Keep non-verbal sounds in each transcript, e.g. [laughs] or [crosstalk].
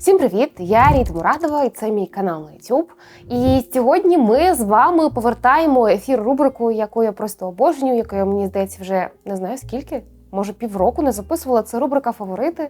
Всім привіт! Я Рід Мурадова, і це мій канал на YouTube. І сьогодні ми з вами повертаємо ефір рубрику, яку я просто обожнюю, яка мені здається вже не знаю скільки, може півроку не записувала. Це рубрика Фаворити.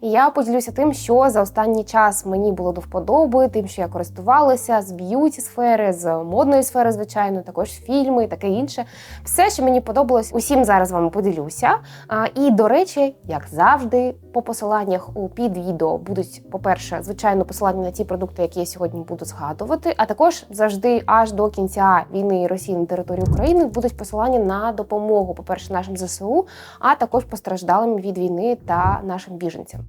І я поділюся тим, що за останній час мені було до вподоби, тим, що я користувалася з б'юті сфери, з модної сфери, звичайно, також фільми і таке інше. Все, що мені подобалось, усім зараз з вами поділюся. А, І до речі, як завжди, по посиланнях у під відео будуть, по-перше, звичайно, посилання на ті продукти, які я сьогодні буду згадувати. А також завжди аж до кінця війни Росії на території України будуть посилання на допомогу, по-перше, нашим ЗСУ, а також постраждалим від війни та нашим біженцям.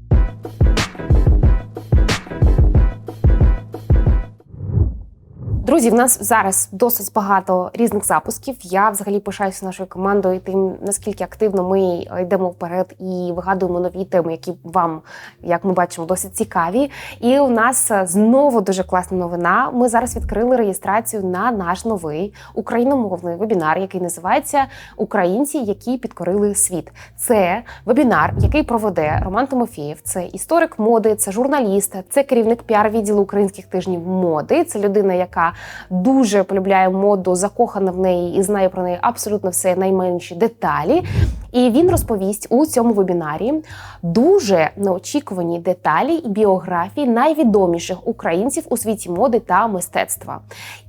Друзі, в нас зараз досить багато різних запусків. Я взагалі пишаюся нашою командою тим, наскільки активно ми йдемо вперед і вигадуємо нові теми, які вам, як ми бачимо, досить цікаві. І у нас знову дуже класна новина. Ми зараз відкрили реєстрацію на наш новий україномовний вебінар, який називається Українці, які підкорили світ. Це вебінар, який проведе Роман Тимофєєв. Це історик моди, це журналіст, це керівник піар відділу українських тижнів моди. Це людина, яка дуже полюбляє моду, закохана в неї і знає про неї абсолютно все найменші деталі. І він розповість у цьому вебінарі дуже неочікувані деталі і біографії найвідоміших українців у світі моди та мистецтва.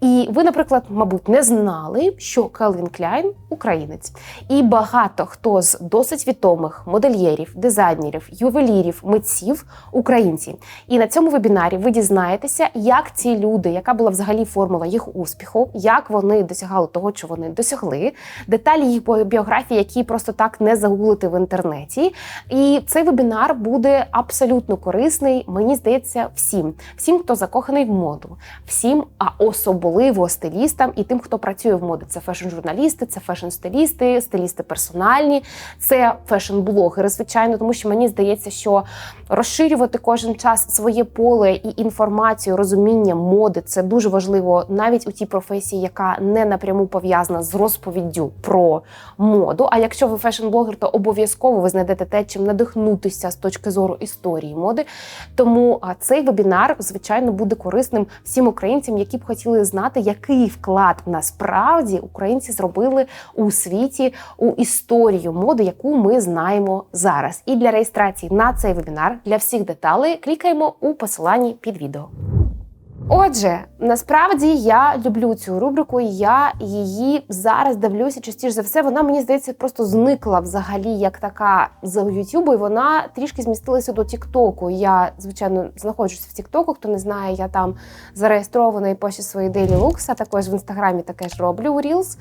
І ви, наприклад, мабуть, не знали, що Келвін Кляйн українець, і багато хто з досить відомих модельєрів, дизайнерів, ювелірів, митців українці. І на цьому вебінарі ви дізнаєтеся, як ці люди, яка була взагалі формула їх успіху, як вони досягали того, що вони досягли, деталі їх біографії, які просто так не загуглити в інтернеті. І цей вебінар буде абсолютно корисний, мені здається, всім, всім, хто закоханий в моду, всім, а особливо стилістам і тим, хто працює в моді. Це фешн-журналісти, це фешн-стилісти, стилісти персональні, це фешн-блогери, звичайно, тому що мені здається, що розширювати кожен час своє поле і інформацію, розуміння моди це дуже важливо навіть у тій професії, яка не напряму пов'язана з розповіддю про моду. А якщо ви фешн-блогер, то обов'язково ви знайдете те, чим надихнутися з точки зору історії моди. Тому цей вебінар, звичайно, буде корисним всім українцям, які б хотіли знати, який вклад насправді українці зробили у світі у історію моди, яку ми знаємо зараз. І для реєстрації на цей вебінар для всіх деталей клікаємо у посиланні під відео. Отже, насправді я люблю цю рубрику, і я її зараз дивлюся частіше за все. Вона мені здається просто зникла взагалі як така з Ютубу, і вона трішки змістилася до Тіктоку. Я, звичайно, знаходжуся в Тіктоку. Хто не знає, я там зареєстрована і пощу свої Daily Looks, а також в інстаграмі таке ж роблю у Reels.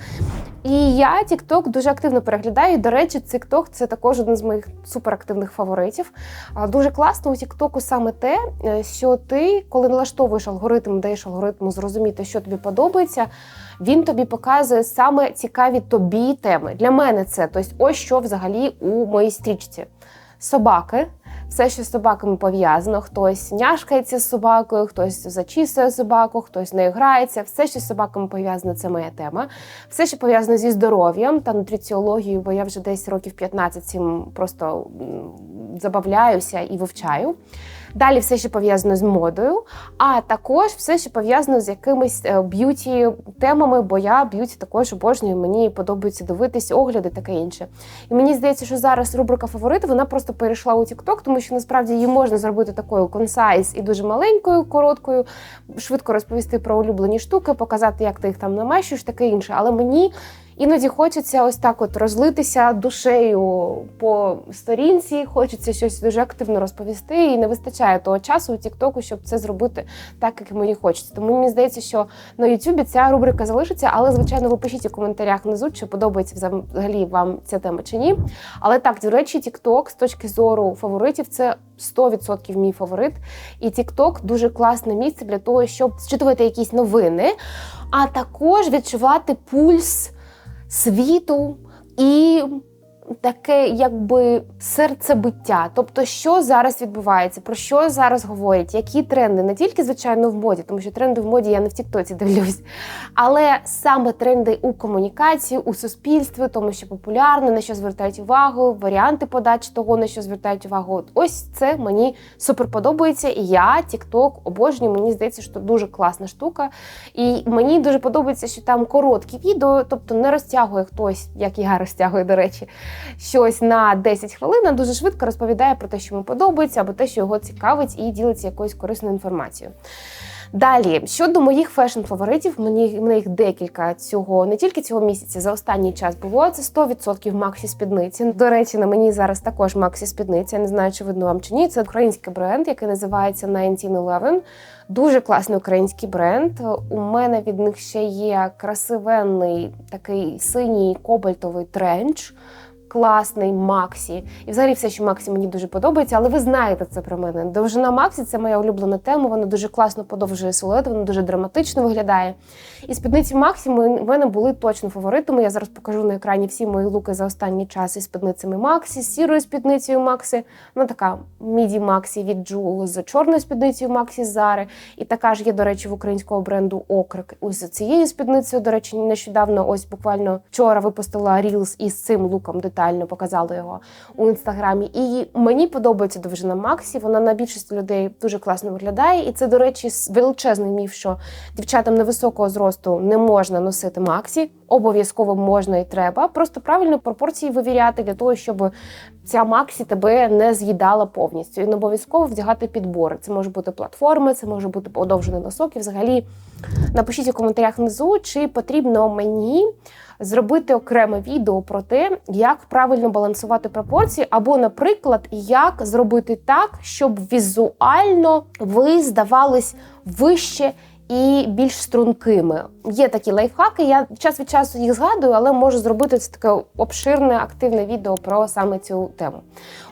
І я Тікток дуже активно переглядаю. До речі, Тікток це також один з моїх суперактивних фаворитів. Дуже класно у Тіктоку саме те, е, що ти, коли налаштовуєш алгоритм, алгоритм, даєш алгоритму зрозуміти, що тобі подобається, він тобі показує саме цікаві тобі теми. Для мене це тобто, ось що взагалі у моїй стрічці. Собаки. Все, що з собаками пов'язано, хтось няшкається з собакою, хтось зачісує собаку, хтось нею грається. Все, що з собаками пов'язано, це моя тема. Все, що пов'язано зі здоров'ям та нутриціологією, бо я вже десь років 15 цим просто забавляюся і вивчаю. Далі все, що пов'язано з модою, а також все, що пов'язано з якимись е, б'юті темами, бо я б'юті також обожнюю, мені подобається дивитися огляди, таке інше. І мені здається, що зараз рубрика фаворити вона просто перейшла у TikTok, тому що насправді її можна зробити такою консайз і дуже маленькою, короткою, швидко розповісти про улюблені штуки, показати, як ти їх там намащуєш, таке інше. Але мені. Іноді хочеться ось так от розлитися душею по сторінці, хочеться щось дуже активно розповісти, і не вистачає того часу у Тіктоку, щоб це зробити так, як мені хочеться. Тому мені здається, що на Ютубі ця рубрика залишиться, але, звичайно, ви пишіть у коментарях внизу, чи подобається взагалі вам ця тема чи ні. Але так, до речі, Тікток з точки зору фаворитів це 100% мій фаворит. І Тікток дуже класне місце для того, щоб зчитувати якісь новини, а також відчувати пульс світу і таке, якби серцебиття. Тобто, що зараз відбувається, про що зараз говорять, які тренди не тільки звичайно в моді, тому що тренди в моді я не в Тіктоці дивлюсь, але саме тренди у комунікації, у суспільстві, тому що популярно, на що звертають увагу, варіанти подачі того, на що звертають увагу. От Ось це мені супер подобається. І я TikTok обожнюю. Мені здається, що дуже класна штука. І мені дуже подобається, що там короткі відео, тобто не розтягує хтось, як я розтягую, до речі, щось на 10 хвилин, дуже швидко розповідає про те, що йому подобається, або те, що його цікавить, і ділиться якоюсь корисною інформацією. Далі щодо моїх фешн-фаворитів, мені мене їх декілька цього не тільки цього місяця, за останній час було. Це 100% Максі спідниці. До речі, на мені зараз також Максі спідниця. Не знаю, чи видно вам чи ні. Це український бренд, який називається 1911. Дуже класний український бренд. У мене від них ще є красивенний такий синій кобальтовий тренч. Класний Максі, і взагалі все, що Максі мені дуже подобається, але ви знаєте це про мене. Довжина Максі це моя улюблена тема. Вона дуже класно подовжує силует, вона дуже драматично виглядає. І спідниці Максі в мене були точно фаворитами. Я зараз покажу на екрані всі мої луки за останній час із спідницями Максі, з сірою спідницею Максі. Вона така міді Максі від Джул з чорною спідницею Максі Зари. І така ж є, до речі, в українського бренду Окрик. Ось цією спідницею, до речі, нещодавно, ось буквально вчора випустила Рілз із цим луком детально показала його у інстаграмі. І мені подобається довжина Максі. Вона на більшості людей дуже класно виглядає. І це, до речі, величезний міф, що дівчатам невисокого зросту не можна носити Максі. Обов'язково можна і треба. Просто правильно пропорції вивіряти для того, щоб ця Максі тебе не з'їдала повністю. І не обов'язково вдягати підбори. Це може бути платформи, це може бути подовжений носок. І взагалі напишіть у коментарях внизу, чи потрібно мені зробити окреме відео про те, як правильно балансувати пропорції, або, наприклад, як зробити так, щоб візуально ви здавались вище. І більш стрункими є такі лайфхаки. Я час від часу їх згадую, але можу зробити це таке обширне, активне відео про саме цю тему.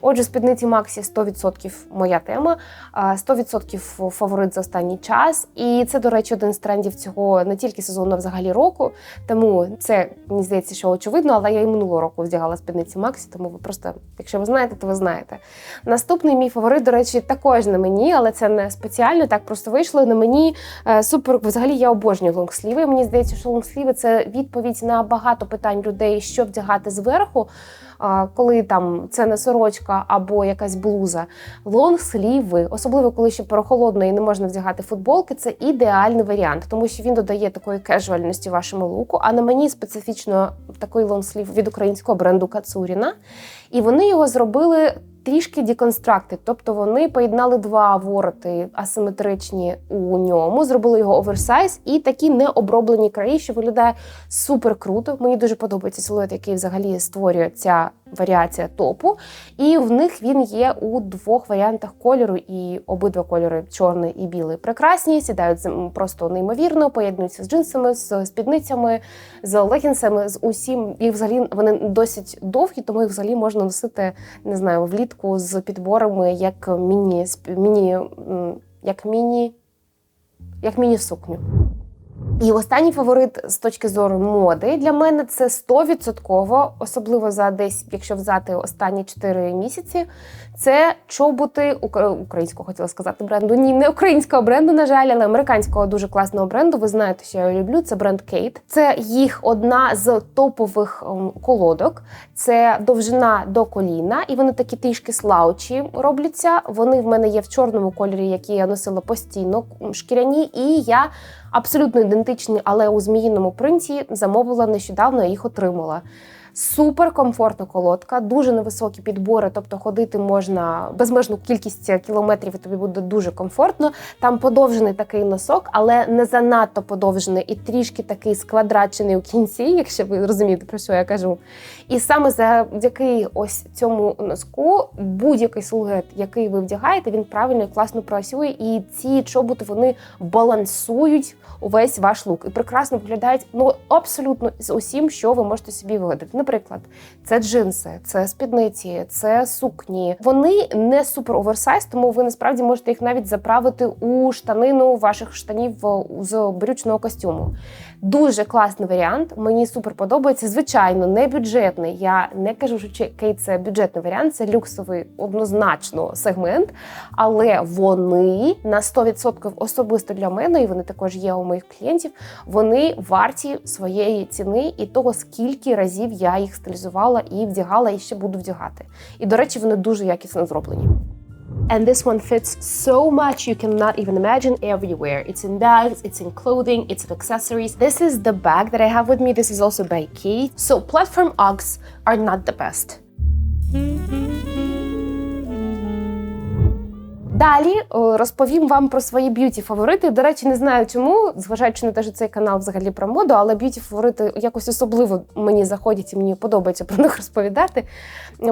Отже, спідниці Максі 100% моя тема, 100% фаворит за останній час. І це, до речі, один з трендів цього не тільки сезону, а взагалі року. Тому це мені здається, що очевидно, але я і минулого року вдягала спідниці Максі, тому ви просто, якщо ви знаєте, то ви знаєте. Наступний мій фаворит, до речі, також на мені, але це не спеціально, так просто вийшло. На мені супер. Взагалі я обожнюю лонгсліви. Мені здається, що лонгсліви це відповідь на багато питань людей, що вдягати зверху коли там це не сорочка або якась блуза, лонгсліви, особливо коли ще прохолодно і не можна вдягати футболки, це ідеальний варіант, тому що він додає такої кежуальності вашому луку. А на мені специфічно такий лонгслів від українського бренду Кацуріна. І вони його зробили трішки деконстракти, тобто вони поєднали два вороти асиметричні у ньому, зробили його оверсайз і такі необроблені краї, що виглядає супер круто. Мені дуже подобається силует, який взагалі створює ця варіація топу. І в них він є у двох варіантах кольору, і обидва кольори чорний і білий прекрасні, сідають просто неймовірно, поєднуються з джинсами, з спідницями, з легінсами, з усім. І взагалі вони досить довгі, тому їх взагалі можна носити, не знаю, влітку з підборами як міні, міні, як міні, як міні-сукню. І останній фаворит з точки зору моди для мене це 100%, особливо за десь, якщо взяти останні 4 місяці. Це чоботи українського, хотіла сказати бренду. Ні, не українського бренду, на жаль, але американського дуже класного бренду. Ви знаєте, що я його люблю. Це бренд Кейт. Це їх одна з топових ем, колодок. Це довжина до коліна, і вони такі трішки слаучі робляться. Вони в мене є в чорному кольорі, який я носила постійно, шкіряні, і я абсолютно ідентичні, але у зміїному принті замовила нещодавно, їх отримала. Супер комфортна колодка, дуже невисокі підбори, тобто ходити можна безмежну кількість кілометрів, і тобі буде дуже комфортно. Там подовжений такий носок, але не занадто подовжений і трішки такий сквадрачений у кінці, якщо ви розумієте, про що я кажу. І саме завдяки ось цьому носку будь-який силует, який ви вдягаєте, він правильно і класно працює. І ці чоботи вони балансують увесь ваш лук і прекрасно виглядають ну абсолютно з усім, що ви можете собі вигадати наприклад, це джинси, це спідниці, це сукні. Вони не супер оверсайз, тому ви насправді можете їх навіть заправити у штанину ваших штанів з брючного костюму. Дуже класний варіант. Мені супер подобається. Звичайно, не бюджетний. Я не кажу, що Кейт це бюджетний варіант, це люксовий однозначно сегмент. Але вони на 100% особисто для мене, і вони також є у моїх клієнтів. Вони варті своєї ціни і того, скільки разів я їх стилізувала і вдягала, і ще буду вдягати. І до речі, вони дуже якісно зроблені. And this one fits so much you cannot even imagine everywhere. It's in bags, it's in clothing, it's in accessories. This is the bag that I have with me. This is also by Kate. So platform Uggs are not the best. Далі розповім вам про свої б'юті фаворити. До речі, не знаю чому, зважаючи на те, що цей канал взагалі про моду, але б'юті фаворити якось особливо мені заходять і мені подобається про них розповідати.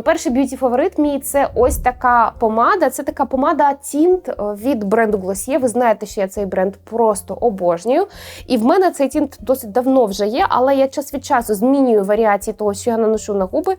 Перший б'юті фаворит мій це ось така помада. Це така помада тінт від бренду Glossier. Ви знаєте, що я цей бренд просто обожнюю. І в мене цей тінт досить давно вже є, але я час від часу змінюю варіації того, що я наношу на губи.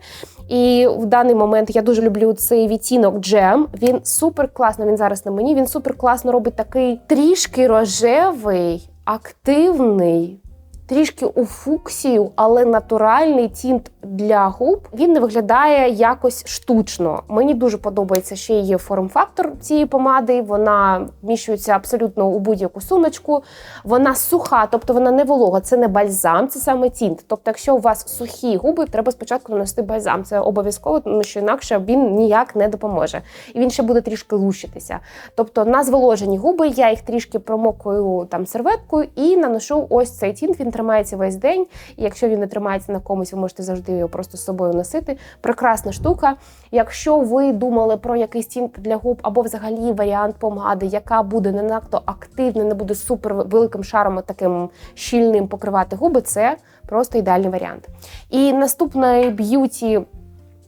І в даний момент я дуже люблю цей відтінок Джем. Він супер класно. Він зараз на мені. Він супер класно робить такий трішки рожевий, активний. Трішки у фуксію, але натуральний тінт для губ він не виглядає якось штучно. Мені дуже подобається ще її форм-фактор цієї помади. Вона вміщується абсолютно у будь-яку сумочку. Вона суха, тобто вона не волога. Це не бальзам, це саме тінт. Тобто, якщо у вас сухі губи, треба спочатку нанести бальзам. Це обов'язково, тому що інакше він ніяк не допоможе. І він ще буде трішки лущитися. Тобто на зволожені губи я їх трішки промокую там серветкою і наношу ось цей тінт. Він тримається весь день. І якщо він не тримається на комусь, ви можете завжди його просто з собою носити. Прекрасна штука. Якщо ви думали про якийсь тінт для губ або взагалі варіант помади, яка буде не надто активна, не буде супер великим шаром, таким щільним покривати губи, це просто ідеальний варіант. І наступний б'юті.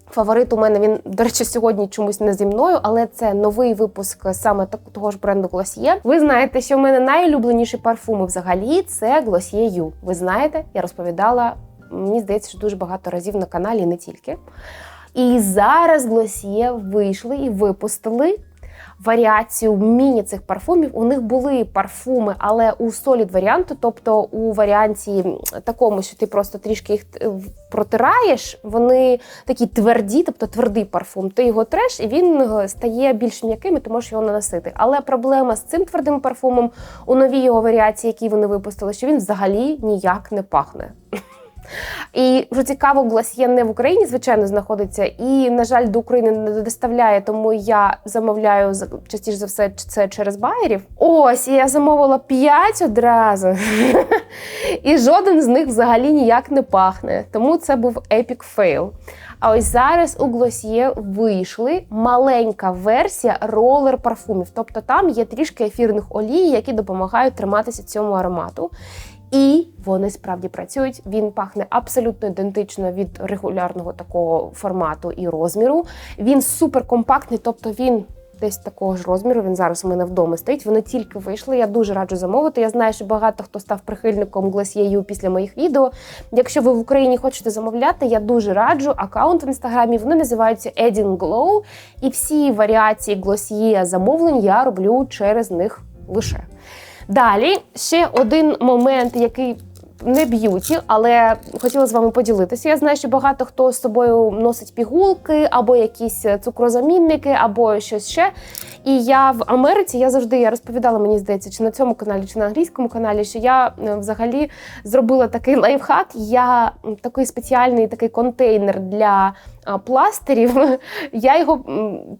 Фаворит у мене він, до речі, сьогодні чомусь не зі мною, але це новий випуск саме того ж бренду Glossier. Ви знаєте, що в мене найулюбленіші парфуми взагалі це Glossier You. Ви знаєте, я розповідала, мені здається, що дуже багато разів на каналі, не тільки. І зараз Glossier вийшли і випустили варіацію міні цих парфумів. У них були парфуми, але у солід варіанту, тобто у варіанті такому, що ти просто трішки їх протираєш, вони такі тверді, тобто твердий парфум. Ти його треш, і він стає більш м'яким, і ти можеш його наносити. Але проблема з цим твердим парфумом у новій його варіації, які вони випустили, що він взагалі ніяк не пахне. І вже цікаво, Гласьє не в Україні, звичайно, знаходиться, і, на жаль, до України не доставляє, тому я замовляю частіше за все це через байерів. Ось, я замовила п'ять одразу. [laughs] І жоден з них взагалі ніяк не пахне. Тому це був епік фейл. А ось зараз у Глосьє вийшли маленька версія ролер парфумів. Тобто там є трішки ефірних олій, які допомагають триматися цьому аромату. І вони справді працюють. Він пахне абсолютно ідентично від регулярного такого формату і розміру. Він суперкомпактний, тобто він. Десь такого ж розміру він зараз у мене вдома стоїть. Вони тільки вийшли. Я дуже раджу замовити. Я знаю, що багато хто став прихильником Glossier після моїх відео. Якщо ви в Україні хочете замовляти, я дуже раджу. Аккаунт в інстаграмі вони називаються Edding Glow. І всі варіації Glossier замовлень я роблю через них лише. Далі ще один момент, який не б'юті, але хотіла з вами поділитися. Я знаю, що багато хто з собою носить пігулки, або якісь цукрозамінники, або щось ще. І я в Америці я завжди я розповідала, мені здається, чи на цьому каналі, чи на англійському каналі, що я е, взагалі зробила такий лайфхак. Я такий спеціальний такий контейнер для пластирів. [laughs] Я його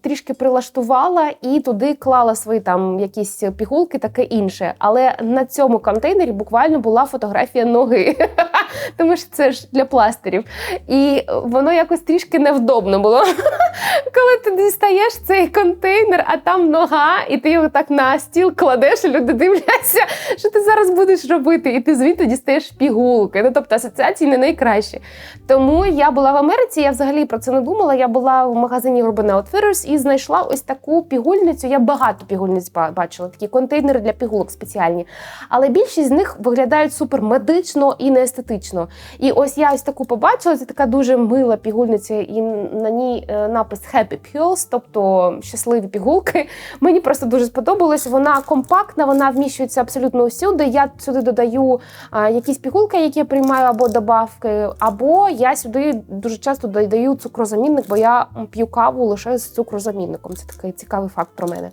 трішки прилаштувала і туди клала свої там якісь пігулки, таке інше. Але на цьому контейнері буквально була фотографія ноги, [laughs] тому що це ж для пластирів. І воно якось трішки невдобно було. [laughs] Коли ти дістаєш цей контейнер, а там нога, і ти його так на стіл кладеш, і люди дивляться, що ти зараз будеш робити, і ти звідти дістаєш пігулки. Ну тобто асоціації не найкращі. Тому я була в Америці, я взагалі про це не думала. Я була в магазині Urban Outfitters і знайшла ось таку пігульницю. Я багато пігульниць бачила, такі контейнери для пігулок спеціальні. Але більшість з них виглядають супер медично і неестетично естетично. І ось я ось таку побачила. Це така дуже мила пігульниця, і на ній е, напис Happy Pills, тобто щасливі пігулки. Мені просто дуже сподобалось. Вона компактна, вона вміщується абсолютно усюди. Я сюди додаю якісь пігулки, які я приймаю, або добавки, або я сюди дуже часто додаю цукрозамінник, бо я п'ю каву лише з цукрозамінником. Це такий цікавий факт про мене.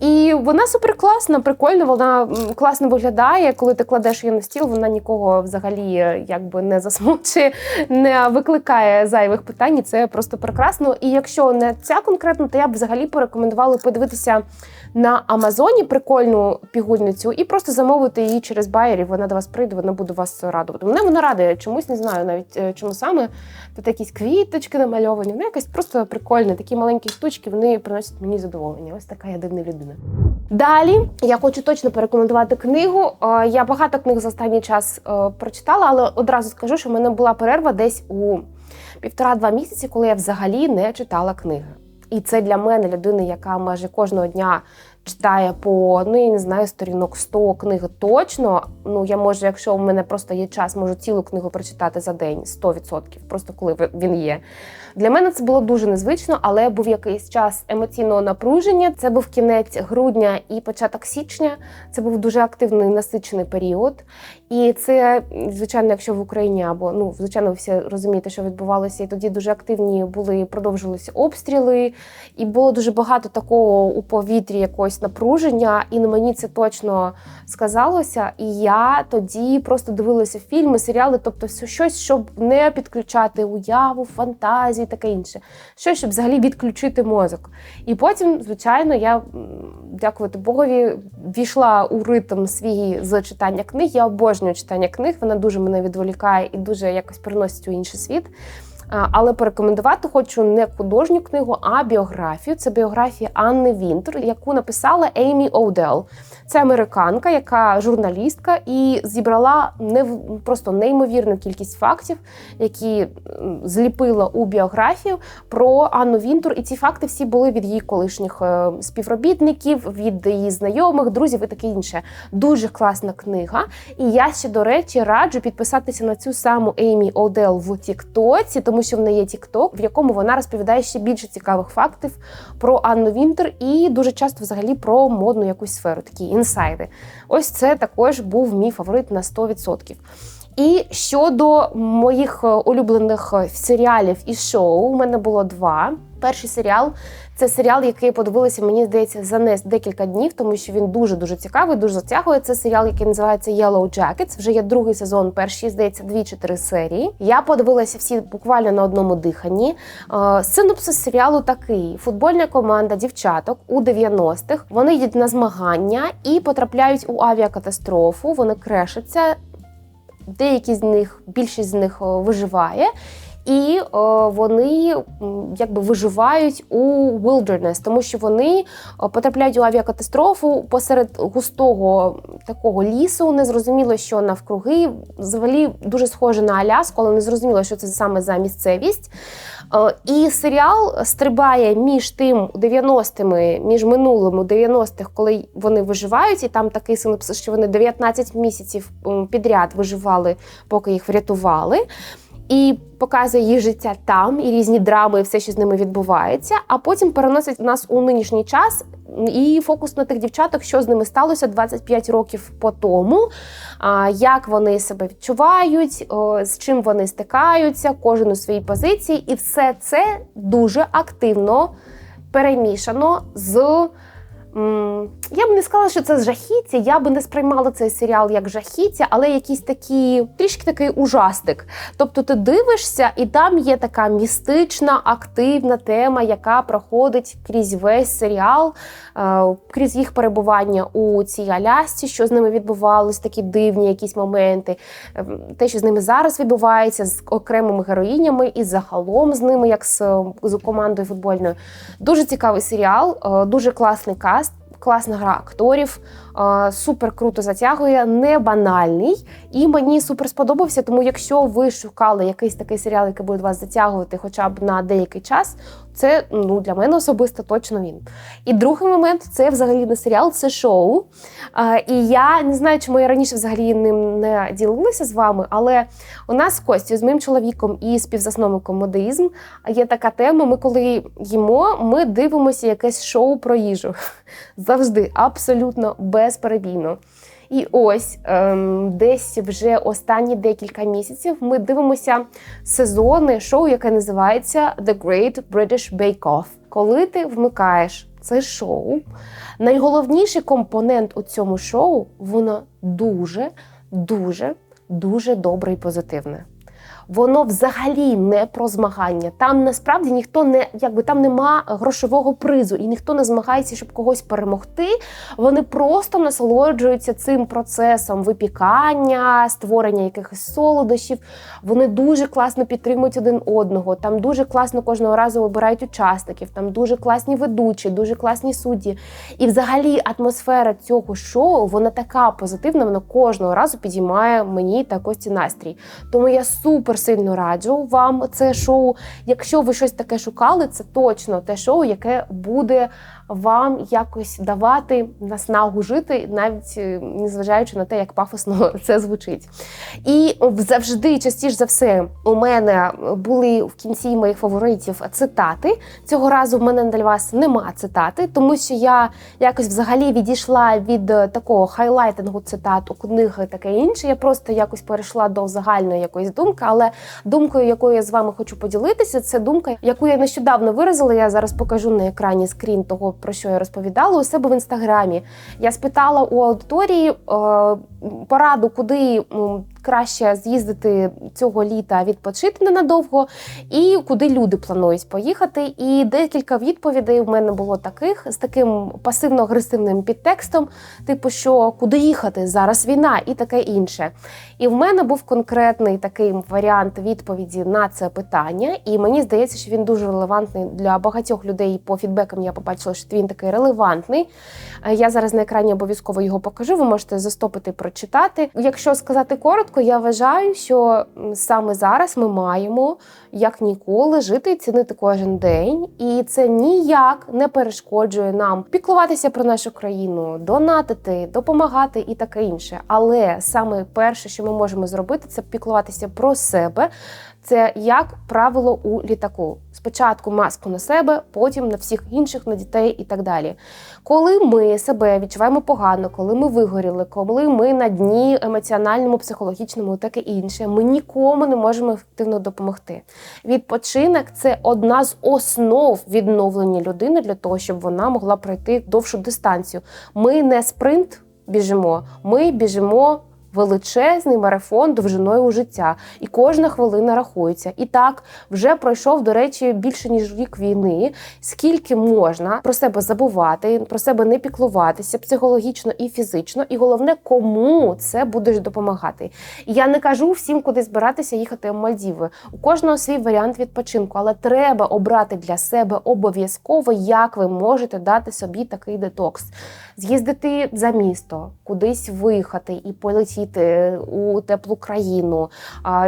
І вона супер класна, прикольна, вона класно виглядає. Коли ти кладеш її на стіл, вона нікого взагалі е, якби не засмучує, [laughs] не викликає зайвих питань. і Це просто прекрасно. І якщо не ця конкретно, то я б взагалі порекомендувала подивитися на Амазоні прикольну пігульницю і просто замовити її через байерів. Вона до вас прийде, вона буде вас радувати. Мене вона радує чомусь, не знаю навіть е, чому саме. Тут якісь квіточки намальовані. Вона якась просто прикольна. Такі маленькі штучки вони приносять мені задоволення. Ось така я дивна людина. Далі я хочу точно порекомендувати книгу. Е, Я багато книг за останній час е, прочитала, але одразу скажу, що в мене була перерва десь у півтора-два місяці, коли я взагалі не читала книги. І це для мене людина, яка майже кожного дня читає по ну я не знаю сторінок 100 книг точно. Ну я можу, якщо у мене просто є час, можу цілу книгу прочитати за день 100%, просто коли він є. Для мене це було дуже незвично, але був якийсь час емоційного напруження. Це був кінець грудня і початок січня. Це був дуже активний насичений період. І це, звичайно, якщо в Україні або ну, звичайно, ви всі розумієте, що відбувалося, і тоді дуже активні були, продовжувалися обстріли, і було дуже багато такого у повітрі якогось напруження, і на мені це точно сказалося. І я тоді просто дивилася фільми, серіали, тобто все щось, щоб не підключати уяву, фантазію, таке інше. Що, щоб взагалі відключити мозок. І потім, звичайно, я дякувати Богові, війшла у ритм свій з читання книг. Я обожнюю читання книг, вона дуже мене відволікає і дуже якось переносить у інший світ. А, Але порекомендувати хочу не художню книгу, а біографію. Це біографія Анни Вінтер, яку написала Еймі Оудел. Це американка, яка журналістка, і зібрала не просто неймовірну кількість фактів, які зліпила у біографію про Анну Вінтур. І ці факти всі були від її колишніх е, співробітників, від її знайомих, друзів і таке інше. Дуже класна книга. І я ще, до речі, раджу підписатися на цю саму Еймі Одел в Тіктоці, тому що в неї є Тікток, в якому вона розповідає ще більше цікавих фактів про Анну Вінтер і дуже часто взагалі про модну якусь сферу, такі інсайди. Ось це також був мій фаворит на 100%. І щодо моїх е, улюблених е, серіалів і шоу, у мене було два. Перший серіал це серіал, який подивилися, мені здається, за не декілька днів, тому що він дуже дуже цікавий, дуже затягує. Це серіал, який називається Yellow Jackets. Вже є другий сезон, перші здається, дві чи три серії. Я подивилася всі буквально на одному диханні. Е, Синопсис серіалу такий: футбольна команда дівчаток у 90-х. Вони йдуть на змагання і потрапляють у авіакатастрофу. Вони крешаться. Деякі з них, більшість з них виживає. І о, вони якби виживають у wilderness, тому що вони потрапляють у авіакатастрофу посеред густого такого лісу. Незрозуміло, що навкруги. Взагалі дуже схоже на Аляску, але не зрозуміло, що це саме за місцевість. Е, І серіал стрибає між тим 90-ми, між минулими 90-х, коли вони виживають, і там такий синопсис, що вони 19 місяців підряд виживали, поки їх врятували. І показує їх життя там, і різні драми, і все, що з ними відбувається. А потім переносить нас у нинішній час і фокус на тих дівчаток, що з ними сталося 25 років по тому, як вони себе відчувають, з чим вони стикаються, кожен у своїй позиції, і все це дуже активно перемішано з. Я б не сказала, що це жахіття, я би не сприймала цей серіал як жахіття, але якийсь такий трішки такий ужастик. Тобто ти дивишся, і там є така містична, активна тема, яка проходить крізь весь серіал, е, крізь їх перебування у цій Алясці, що з ними відбувалось, такі дивні якісь моменти, е, те, що з ними зараз відбувається, з окремими героїнями і загалом з ними, як з, з командою футбольною. Дуже цікавий серіал, е, дуже класний каст. Класна гра акторів, супер круто затягує, не банальний. І мені супер сподобався. Тому, якщо ви шукали якийсь такий серіал, який буде вас затягувати хоча б на деякий час, Це ну для мене особисто точно він. І другий момент це взагалі не серіал, це шоу. І я не знаю, чому я раніше взагалі ним не ділилася з вами, але у нас з Костю, з моїм чоловіком і співзасновником модеїзм є така тема. Ми коли їмо, ми дивимося якесь шоу про їжу. [laughs] Завжди, абсолютно безперебійно. І ось ем, десь вже останні декілька місяців ми дивимося сезони шоу, яке називається The Great British Bake Off. Коли ти вмикаєш це шоу, найголовніший компонент у цьому шоу воно дуже, дуже, дуже добре і позитивне. Воно взагалі не про змагання. Там насправді ніхто не якби там нема грошового призу, і ніхто не змагається, щоб когось перемогти. Вони просто насолоджуються цим процесом випікання, створення якихось солодощів. Вони дуже класно підтримують один одного. Там дуже класно кожного разу вибирають учасників. Там дуже класні ведучі, дуже класні судді. І, взагалі, атмосфера цього шоу вона така позитивна. Вона кожного разу підіймає мені та Кості настрій. Тому я супер сильно раджу вам це шоу. Якщо ви щось таке шукали, це точно те шоу, яке буде вам якось давати наснагу жити, навіть е, незважаючи на те, як пафосно [laughs] це звучить. І завжди, частіше за все, у мене були в кінці моїх фаворитів цитати. Цього разу в мене для вас нема цитати, тому що я якось взагалі відійшла від такого хайлайтингу цитат у книги таке інше. Я просто якось перейшла до загальної якоїсь думки. Але думкою, якою я з вами хочу поділитися, це думка, яку я нещодавно виразила. Я зараз покажу на екрані скрін того про що я розповідала у себе в інстаграмі. Я спитала у аудиторії е, пораду, куди краще з'їздити цього літа, відпочити ненадовго, і куди люди планують поїхати. І декілька відповідей в мене було таких з таким пасивно-агресивним підтекстом, типу, що куди їхати зараз війна і таке інше. І в мене був конкретний такий варіант відповіді на це питання, і мені здається, що він дуже релевантний для багатьох людей. По фідбекам я побачила, що він такий релевантний. Е, я зараз на екрані обов'язково його покажу. Ви можете застопити прочитати. Якщо сказати коротко, я вважаю, що саме зараз ми маємо як ніколи жити і цінити кожен день, і це ніяк не перешкоджує нам піклуватися про нашу країну, донатити, допомагати і таке інше. Але саме перше, що ми можемо зробити, це піклуватися про себе. Це як правило у літаку. Спочатку маску на себе, потім на всіх інших, на дітей і так далі. Коли ми себе відчуваємо погано, коли ми вигоріли, коли ми на дні емоціональному, психологічному, таке інше, ми нікому не можемо ефективно допомогти. Відпочинок це одна з основ відновлення людини для того, щоб вона могла пройти довшу дистанцію. Ми не спринт біжимо, ми біжимо величезний марафон довжиною у життя, і кожна хвилина рахується. І так вже пройшов, до речі, більше ніж рік війни. Скільки можна про себе забувати, про себе не піклуватися психологічно і фізично, і головне, кому це будеш допомагати. І я не кажу всім, куди збиратися їхати в Мальдіви. У кожного свій варіант відпочинку, але треба обрати для себе обов'язково, як ви можете дати собі такий детокс, з'їздити за місто, кудись виїхати і полетіти у теплу країну,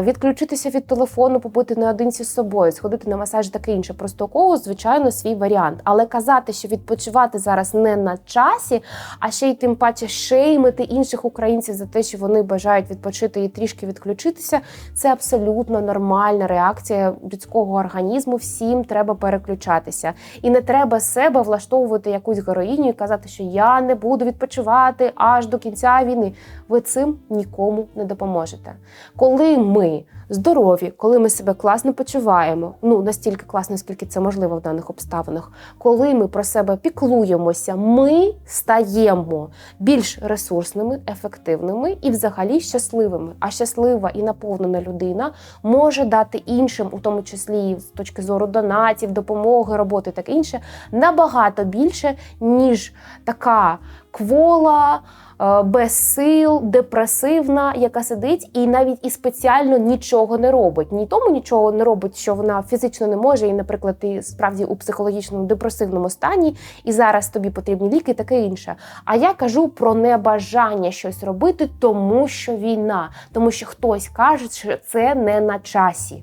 відключитися від телефону, побути наодинці з собою, сходити на масаж, таке інше. Просто кого, звичайно, свій варіант. Але казати, що відпочивати зараз не на часі, а ще й тим паче шеймити інших українців за те, що вони бажають відпочити і трішки відключитися. Це абсолютно нормальна реакція людського організму. Всім треба переключатися, і не треба себе влаштовувати якусь героїню і казати, що я не буду відпочивати аж до кінця війни. Ви цим нікому не допоможете. Коли ми здорові, коли ми себе класно почуваємо, ну настільки класно, наскільки це можливо в даних обставинах, коли ми про себе піклуємося, ми стаємо більш ресурсними, ефективними і взагалі щасливими. А щаслива і наповнена людина може дати іншим, у тому числі з точки зору донатів, допомоги, роботи, так інше, набагато більше, ніж така квола. Е, без сил, депресивна, яка сидить і навіть і спеціально нічого не робить. Ні тому нічого не робить, що вона фізично не може, і, наприклад, ти справді у психологічному депресивному стані, і зараз тобі потрібні ліки, і таке інше. А я кажу про небажання щось робити, тому що війна, тому що хтось каже, що це не на часі.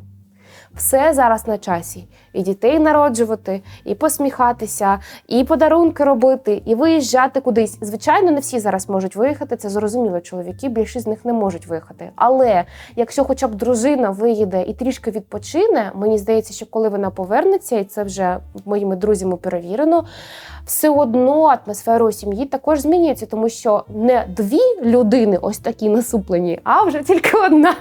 Все зараз на часі. І дітей народжувати, і посміхатися, і подарунки робити, і виїжджати кудись. Звичайно, не всі зараз можуть виїхати. Це зрозуміло. Чоловіки більшість з них не можуть виїхати. Але якщо хоча б дружина виїде і трішки відпочине, мені здається, що коли вона повернеться, і це вже моїми друзями перевірено, все одно атмосфера у сім'ї також змінюється, тому що не дві людини ось такі насуплені, а вже тільки одна.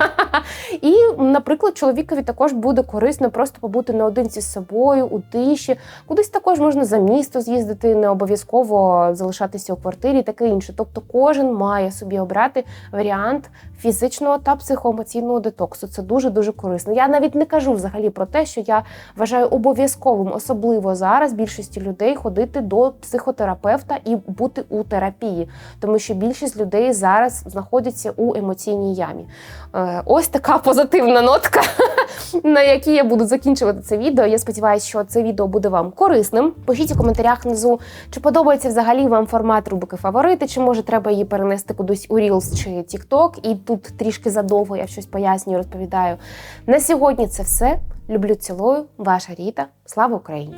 І, наприклад, чоловікові також буде корисно просто побути наодинці з собою у тиші. Кудись також можна за місто з'їздити, не обов'язково залишатися у квартирі, таке інше. Тобто, кожен має собі обрати варіант фізичного та психоемоційного детоксу. Це дуже дуже корисно. Я навіть не кажу взагалі про те, що я вважаю обов'язковим, особливо зараз більшості людей ходити до психотерапевта і бути у терапії, тому що більшість людей зараз знаходяться у емоційній ямі. Е, Ось така позитивна нотка, [laughs] на якій я буду закінчувати це відео. Я сподіваюся, що це відео буде вам корисним. Пишіть у коментарях внизу, чи подобається взагалі вам формат рубрики фаворити, чи може треба її перенести кудись у Reels чи TikTok. І тут трішки задовго я щось пояснюю, розповідаю. На сьогодні це все. Люблю, цілую, ваша Ріта. Слава Україні!